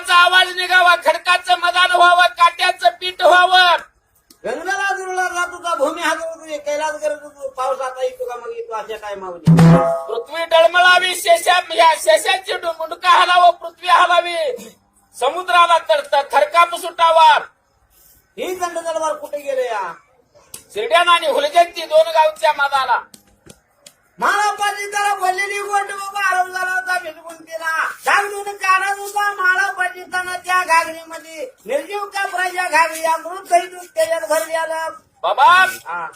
ढोलाचा आवाज निघावा खडकाचं मदान व्हावं काट्याचं पीठ व्हावं. गंगाला दुरला जात होता भूमी हात तुझे कैलास करत होतो पाऊस आता येतो का मग येतो अशा टायमामध्ये पृथ्वी डळमळावी शेषा या शेषाची मुंडका हलावं पृथ्वी हलावी. समुद्राला तर थरकाप सुटावा. ही दंड दरबार कुठे गेले या? शिर्ड्यान आणि हुलजंती दोन गावच्या मदाला. निर्जीव का प्रजा घागरी अमृत त्याच्यात भरली आलं बाबा हा.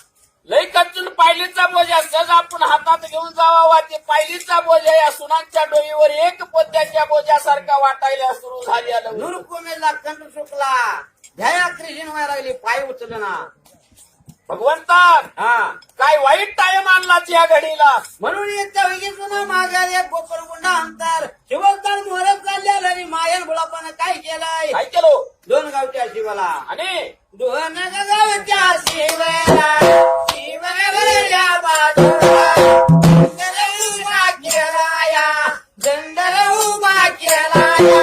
लई कच्चून पायलीचा बोजा सहज आपण हातात घेऊन जावा ते पायलीचा बोजा या सुनांच्या डोईवर एक पोत्याच्या बोजासारखा वाटायला सुरू झाली नूर कोमेला कंठ सुकला. जया कृष्ण व्हायला लागली. पाय उचलना भगवंता हा. काय वाईट टाइम आणलाच या घडीला? म्हणून येत्या विगीतून माघार एक गोपरगुंडा अंतर. शिवस्तान मोहरत चालल्या आणि मायन गुलाबानं काय केलंय काय केलो दोन गावच्या शिवाला आणि दोन गावच्या शिवाला शिवल्या बाजूला. दंडल उभा केलाया दंडल उभा केलाया